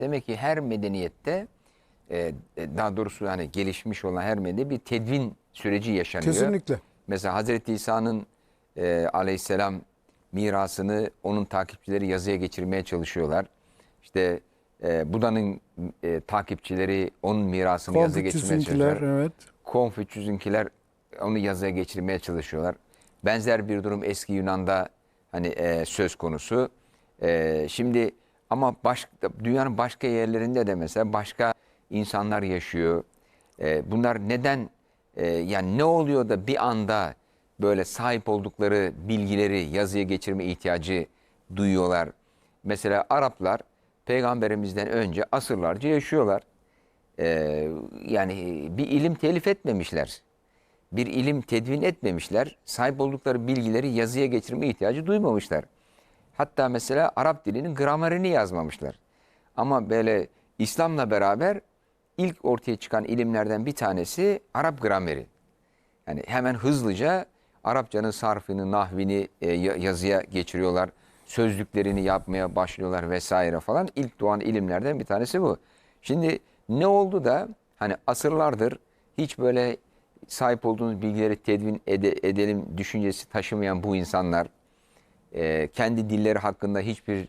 Demek ki her medeniyette e, e, daha doğrusu hani gelişmiş olan her medeniyette bir tedvin süreci yaşanıyor. Kesinlikle. Mesela Hazreti İsa'nın e, aleyhisselam mirasını onun takipçileri yazıya geçirmeye çalışıyorlar. İşte e, Buda'nın e, takipçileri onun mirasını yazıya geçirmeye çalışıyorlar. evet. Konfüçyüs'ünkiler onu yazıya geçirmeye çalışıyorlar. Benzer bir durum eski Yunan'da hani e, söz konusu. E, şimdi ama başka, dünyanın başka yerlerinde de mesela başka insanlar yaşıyor. E, bunlar neden e, yani ne oluyor da bir anda böyle sahip oldukları bilgileri yazıya geçirme ihtiyacı duyuyorlar. Mesela Araplar peygamberimizden önce asırlarca yaşıyorlar. Ee, yani bir ilim telif etmemişler. Bir ilim tedvin etmemişler. Sahip oldukları bilgileri yazıya geçirme ihtiyacı duymamışlar. Hatta mesela Arap dilinin gramerini yazmamışlar. Ama böyle İslam'la beraber ilk ortaya çıkan ilimlerden bir tanesi Arap grameri. Yani hemen hızlıca Arapçanın sarfını, nahvini e, ya- yazıya geçiriyorlar. Sözlüklerini yapmaya başlıyorlar vesaire falan. İlk doğan ilimlerden bir tanesi bu. Şimdi ne oldu da hani asırlardır hiç böyle sahip olduğunuz bilgileri tedvin ede- edelim düşüncesi taşımayan bu insanlar, e, kendi dilleri hakkında hiçbir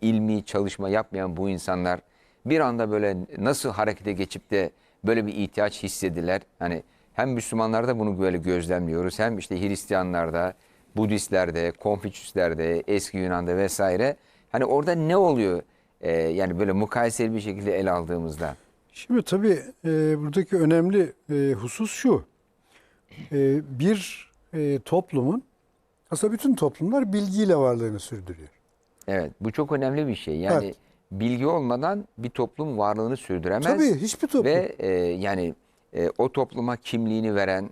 ilmi çalışma yapmayan bu insanlar bir anda böyle nasıl harekete geçip de böyle bir ihtiyaç hissediler. Hani hem Müslümanlarda bunu böyle gözlemliyoruz hem işte Hristiyanlarda, Budistlerde, Konfüçyüslerde, eski Yunan'da vesaire. Hani orada ne oluyor? E, yani böyle mukayeseli bir şekilde ele aldığımızda. Şimdi tabii e, buradaki önemli e, husus şu. E, bir e, toplumun aslında bütün toplumlar bilgiyle varlığını sürdürüyor. Evet bu çok önemli bir şey. Yani Evet. bilgi olmadan bir toplum varlığını sürdüremez. Tabii hiçbir toplum. Ve e, yani e, o topluma kimliğini veren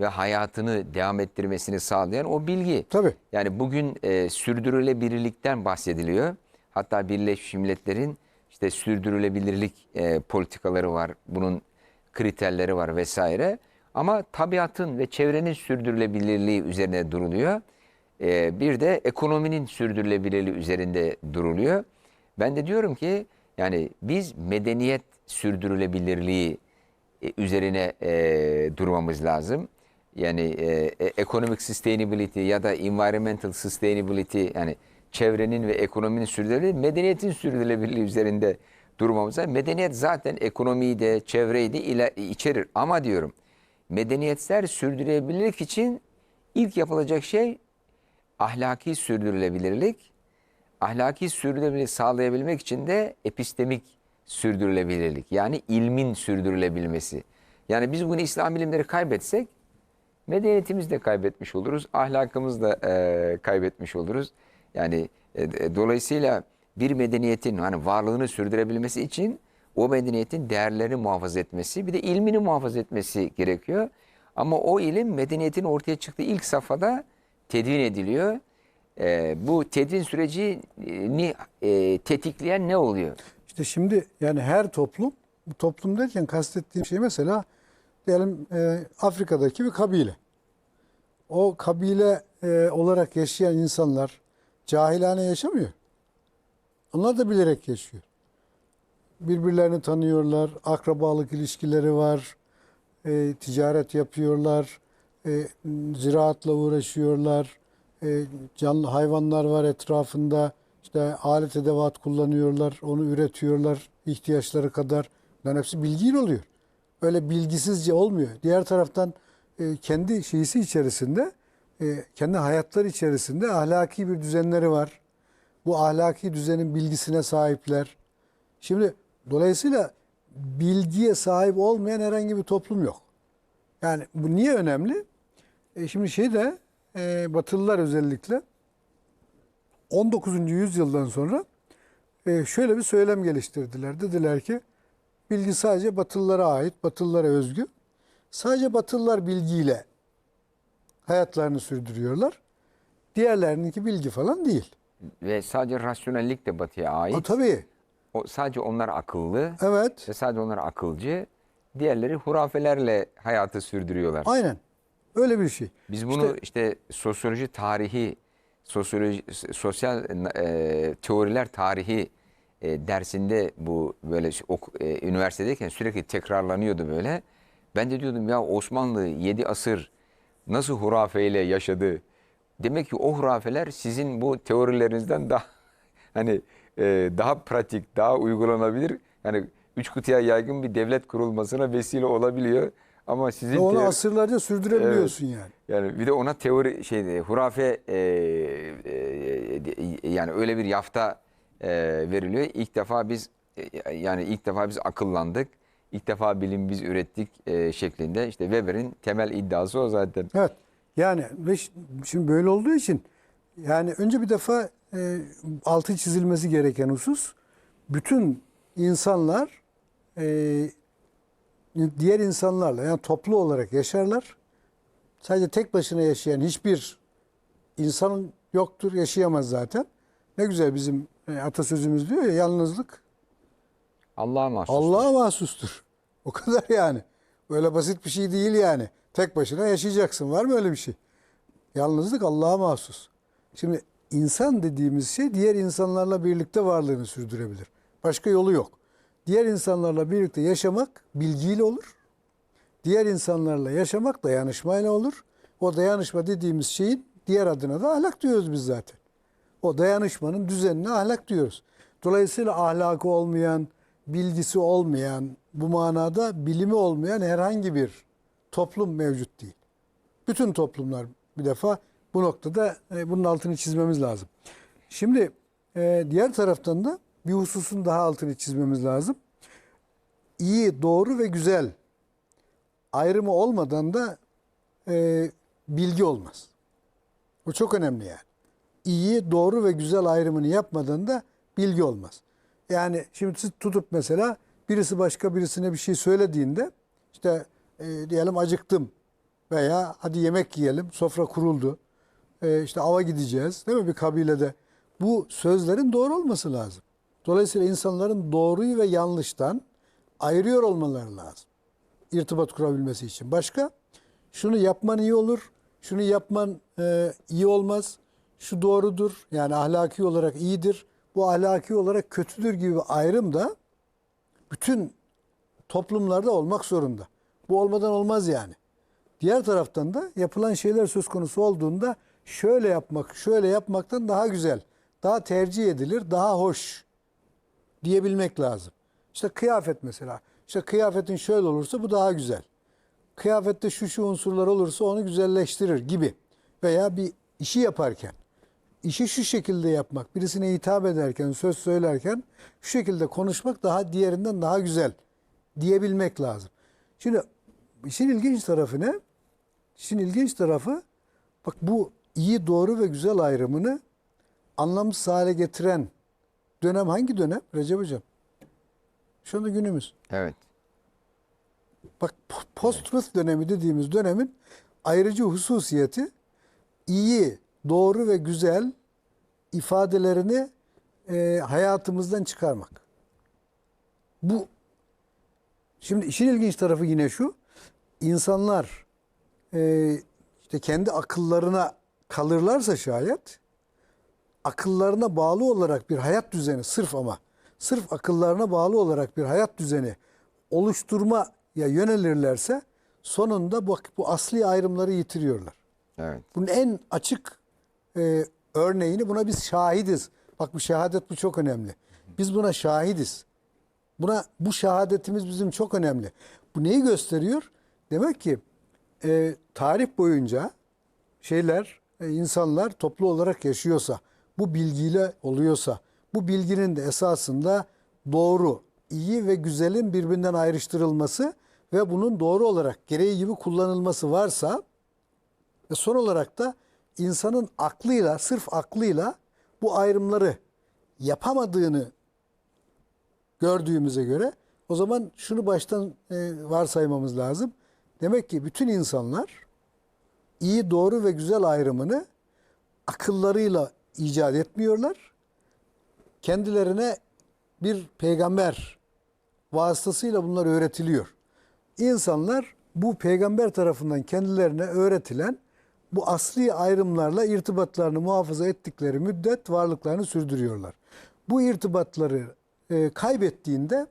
ve hayatını devam ettirmesini sağlayan o bilgi. Tabii. Yani bugün e, sürdürülebilirlikten bahsediliyor. Hatta Birleşmiş Milletler'in işte sürdürülebilirlik e, politikaları var. Bunun kriterleri var vesaire. Ama tabiatın ve çevrenin sürdürülebilirliği üzerine duruluyor. E, bir de ekonominin sürdürülebilirliği üzerinde duruluyor. Ben de diyorum ki yani biz medeniyet sürdürülebilirliği e, üzerine e, durmamız lazım. Yani e, e, economic sustainability ya da environmental sustainability yani çevrenin ve ekonominin sürdürülebilirliği, medeniyetin sürdürülebilirliği üzerinde durmamız lazım. Medeniyet zaten ekonomiyi de çevreyi de içerir. Ama diyorum medeniyetler sürdürülebilirlik için ilk yapılacak şey ahlaki sürdürülebilirlik. Ahlaki sürdürülebilirlik sağlayabilmek için de epistemik sürdürülebilirlik. Yani ilmin sürdürülebilmesi. Yani biz bunu İslam ilimleri kaybetsek medeniyetimizi de kaybetmiş oluruz. Ahlakımızı da e, kaybetmiş oluruz. Yani e, e, dolayısıyla bir medeniyetin hani varlığını sürdürebilmesi için o medeniyetin değerlerini muhafaza etmesi bir de ilmini muhafaza etmesi gerekiyor. Ama o ilim medeniyetin ortaya çıktığı ilk safhada tedvin ediliyor. E, bu tedvin sürecini e, tetikleyen ne oluyor? İşte şimdi yani her toplum, toplum derken kastettiğim şey mesela diyelim e, Afrika'daki bir kabile. O kabile e, olarak yaşayan insanlar cahilane yaşamıyor. Onlar da bilerek yaşıyor. Birbirlerini tanıyorlar, akrabalık ilişkileri var, e, ticaret yapıyorlar, e, ziraatla uğraşıyorlar, e, canlı hayvanlar var etrafında, işte alet edevat kullanıyorlar, onu üretiyorlar ihtiyaçları kadar. Bunların hepsi bilgiyle oluyor. Öyle bilgisizce olmuyor. Diğer taraftan e, kendi şeysi içerisinde, e, kendi hayatları içerisinde ahlaki bir düzenleri var. Bu ahlaki düzenin bilgisine sahipler. Şimdi dolayısıyla bilgiye sahip olmayan herhangi bir toplum yok. Yani bu niye önemli? E şimdi şeyde e, Batılılar özellikle 19. yüzyıldan sonra e, şöyle bir söylem geliştirdiler. Dediler ki bilgi sadece Batılılara ait, Batılılara özgü. Sadece Batılılar bilgiyle hayatlarını sürdürüyorlar. Diğerlerininki bilgi falan değil. Ve sadece rasyonellik de batıya ait. Ha, tabii. O, sadece onlar akıllı Evet. ve sadece onlar akılcı. Diğerleri hurafelerle hayatı sürdürüyorlar. Aynen. Öyle bir şey. Biz bunu işte, sosyoloji tarihi, sosyoloji, sosyal e, teoriler tarihi e, dersinde bu böyle ok, e, üniversitedeyken sürekli tekrarlanıyordu böyle. Ben de diyordum ya Osmanlı 7 asır nasıl hurafeyle yaşadı? Demek ki o hurafeler sizin bu teorilerinizden daha hani e, daha pratik, daha uygulanabilir. Yani üç kutuya yaygın bir devlet kurulmasına vesile olabiliyor. Ama sizin Ve onu teo- asırlarca sürdürebiliyorsun yani. yani bir de ona teori şey hurafe e, e, yani öyle bir yafta e, veriliyor. İlk defa biz e, yani ilk defa biz akıllandık. İlk defa bilim biz ürettik e, şeklinde. İşte Weber'in temel iddiası o zaten. Evet. Yani ve şi- şimdi böyle olduğu için yani önce bir defa e, altı çizilmesi gereken husus bütün insanlar e, diğer insanlarla yani toplu olarak yaşarlar. Sadece tek başına yaşayan hiçbir insan yoktur, yaşayamaz zaten. Ne güzel bizim e, atasözümüz diyor ya yalnızlık Allah'a mahsus. Allah'a mahsustur. O kadar yani. Böyle basit bir şey değil yani. Tek başına yaşayacaksın. Var mı öyle bir şey? Yalnızlık Allah'a mahsus. Şimdi insan dediğimiz şey diğer insanlarla birlikte varlığını sürdürebilir. Başka yolu yok. Diğer insanlarla birlikte yaşamak bilgiyle olur. Diğer insanlarla yaşamak dayanışmayla olur. O dayanışma dediğimiz şeyin diğer adına da ahlak diyoruz biz zaten. O dayanışmanın düzenine ahlak diyoruz. Dolayısıyla ahlakı olmayan, bilgisi olmayan, bu manada bilimi olmayan herhangi bir toplum mevcut değil. Bütün toplumlar bir defa bu noktada e, bunun altını çizmemiz lazım. Şimdi e, diğer taraftan da bir hususun daha altını çizmemiz lazım. İyi, doğru ve güzel ayrımı olmadan da e, bilgi olmaz. Bu çok önemli yani. İyi, doğru ve güzel ayrımını yapmadan da bilgi olmaz. Yani şimdi siz tutup mesela birisi başka birisine bir şey söylediğinde işte e, diyelim acıktım veya hadi yemek yiyelim sofra kuruldu e, işte ava gideceğiz değil mi bir kabilede. Bu sözlerin doğru olması lazım. Dolayısıyla insanların doğruyu ve yanlıştan ayırıyor olmaları lazım irtibat kurabilmesi için. Başka? Şunu yapman iyi olur, şunu yapman e, iyi olmaz, şu doğrudur, yani ahlaki olarak iyidir, bu ahlaki olarak kötüdür gibi ayrım da bütün toplumlarda olmak zorunda. Bu olmadan olmaz yani. Diğer taraftan da yapılan şeyler söz konusu olduğunda şöyle yapmak, şöyle yapmaktan daha güzel, daha tercih edilir, daha hoş diyebilmek lazım. İşte kıyafet mesela. İşte kıyafetin şöyle olursa bu daha güzel. Kıyafette şu şu unsurlar olursa onu güzelleştirir gibi. Veya bir işi yaparken işi şu şekilde yapmak, birisine hitap ederken, söz söylerken şu şekilde konuşmak daha diğerinden daha güzel diyebilmek lazım. Şimdi işin ilginç tarafı ne? İşin ilginç tarafı bak bu iyi, doğru ve güzel ayrımını anlamsız hale getiren dönem hangi dönem Recep Hocam? Şu anda günümüz. Evet. Bak post-truth dönemi dediğimiz dönemin ayrıcı hususiyeti iyi, doğru ve güzel ifadelerini e, hayatımızdan çıkarmak. Bu şimdi işin ilginç tarafı yine şu. insanlar e, işte kendi akıllarına kalırlarsa şayet akıllarına bağlı olarak bir hayat düzeni sırf ama sırf akıllarına bağlı olarak bir hayat düzeni oluşturmaya yönelirlerse sonunda bu, bu asli ayrımları yitiriyorlar. Evet. Bunun en açık e, örneğini buna biz şahidiz. Bak bu şehadet bu çok önemli. Biz buna şahidiz. Buna bu şehadetimiz bizim çok önemli. Bu neyi gösteriyor? Demek ki e, tarih boyunca şeyler, e, insanlar toplu olarak yaşıyorsa, bu bilgiyle oluyorsa, bu bilginin de esasında doğru, iyi ve güzelin birbirinden ayrıştırılması ve bunun doğru olarak gereği gibi kullanılması varsa ve son olarak da insanın aklıyla, sırf aklıyla bu ayrımları yapamadığını gördüğümüze göre o zaman şunu baştan e, varsaymamız lazım. Demek ki bütün insanlar iyi, doğru ve güzel ayrımını akıllarıyla icat etmiyorlar. Kendilerine bir peygamber vasıtasıyla bunlar öğretiliyor. İnsanlar bu peygamber tarafından kendilerine öğretilen bu asli ayrımlarla irtibatlarını muhafaza ettikleri müddet varlıklarını sürdürüyorlar. Bu irtibatları e, kaybettiğinde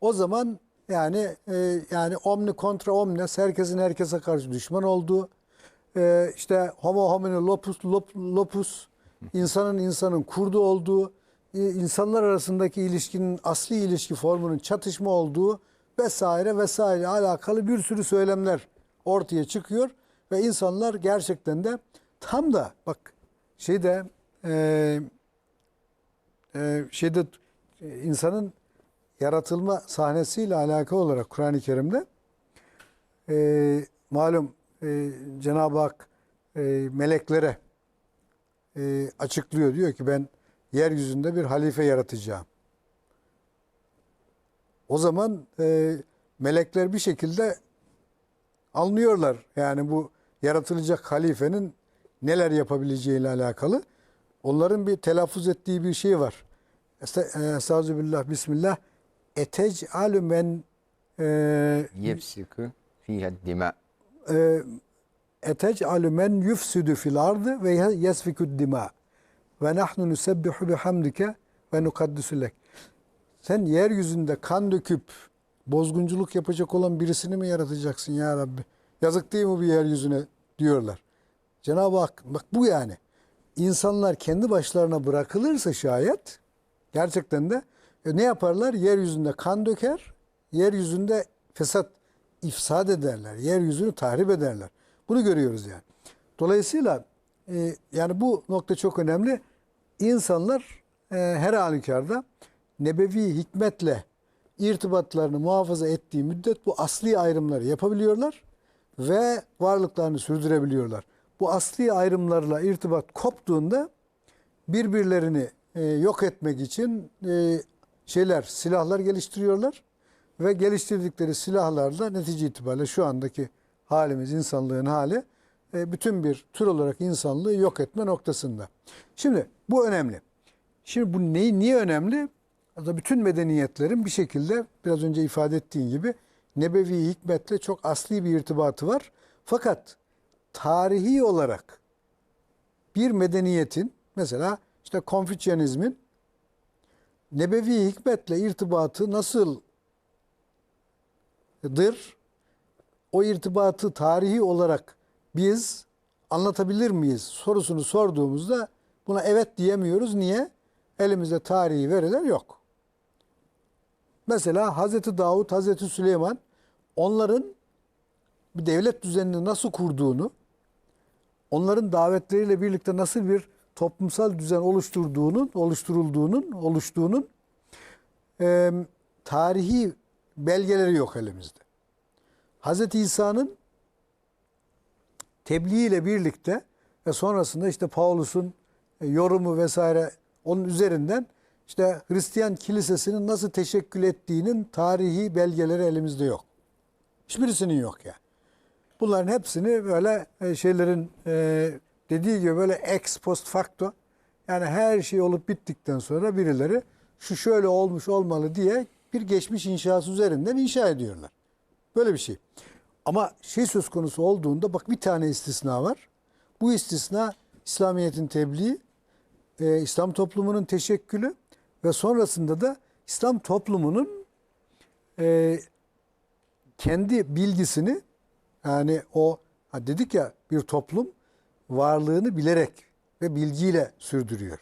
o zaman yani e, yani omni kontra omnes herkesin herkese karşı düşman olduğu e, işte homo homini lopus lop- lopus insanın insanın kurdu olduğu e, insanlar arasındaki ilişkinin asli ilişki formunun çatışma olduğu vesaire vesaire alakalı bir sürü söylemler ortaya çıkıyor. Ve insanlar gerçekten de tam da bak şeyde e, e, şeyde e, insanın yaratılma sahnesiyle alakalı olarak Kur'an-ı Kerim'de e, malum e, Cenab-ı Hak e, meleklere e, açıklıyor. Diyor ki ben yeryüzünde bir halife yaratacağım. O zaman e, melekler bir şekilde anlıyorlar. Yani bu yaratılacak halifenin neler yapabileceğiyle alakalı. Onların bir telaffuz ettiği bir şey var. E, Estağfirullah, Bismillah. Etec'alü men e, Yepsiku fiha dima. e, etec'alü men yufsidu fil ardı ve yesfikud dima ve nahnu nusebbihu bihamdike ve nukaddisu lek. Sen yeryüzünde kan döküp bozgunculuk yapacak olan birisini mi yaratacaksın ya Rabbi? Yazık değil mi bu yeryüzüne diyorlar. Cenab-ı Hak bak bu yani. İnsanlar kendi başlarına bırakılırsa şayet gerçekten de e, ne yaparlar? Yeryüzünde kan döker, yeryüzünde fesat ifsad ederler. Yeryüzünü tahrip ederler. Bunu görüyoruz yani. Dolayısıyla e, yani bu nokta çok önemli. İnsanlar e, her halükarda nebevi hikmetle irtibatlarını muhafaza ettiği müddet bu asli ayrımları yapabiliyorlar ve varlıklarını sürdürebiliyorlar. Bu asli ayrımlarla irtibat koptuğunda birbirlerini e, yok etmek için e, şeyler, silahlar geliştiriyorlar ve geliştirdikleri silahlarla netice itibariyle şu andaki halimiz, insanlığın hali e, bütün bir tür olarak insanlığı yok etme noktasında. Şimdi bu önemli. Şimdi bu neyi, niye önemli? Aslında bütün medeniyetlerin bir şekilde biraz önce ifade ettiğin gibi nebevi hikmetle çok asli bir irtibatı var. Fakat tarihi olarak bir medeniyetin mesela işte Konfüçyanizmin nebevi hikmetle irtibatı nasıldır? O irtibatı tarihi olarak biz anlatabilir miyiz sorusunu sorduğumuzda buna evet diyemiyoruz. Niye? Elimizde tarihi veriler yok. Mesela Hazreti Davut, Hazreti Süleyman onların bir devlet düzenini nasıl kurduğunu, onların davetleriyle birlikte nasıl bir toplumsal düzen oluşturduğunun, oluşturulduğunun, oluştuğunun e, tarihi belgeleri yok elimizde. Hazreti İsa'nın tebliğ ile birlikte ve sonrasında işte Paulus'un e, yorumu vesaire onun üzerinden işte Hristiyan kilisesinin nasıl teşekkül ettiğinin tarihi belgeleri elimizde yok. Hiçbirisinin yok ya. Bunların hepsini böyle e, şeylerin e, dediği gibi böyle ex post facto yani her şey olup bittikten sonra birileri şu şöyle olmuş olmalı diye bir geçmiş inşası üzerinden inşa ediyorlar. Böyle bir şey. Ama şey söz konusu olduğunda bak bir tane istisna var. Bu istisna İslamiyet'in tebliği, e, İslam toplumunun teşekkülü ve sonrasında da İslam toplumunun e, kendi bilgisini yani o dedik ya bir toplum varlığını bilerek ve bilgiyle sürdürüyor.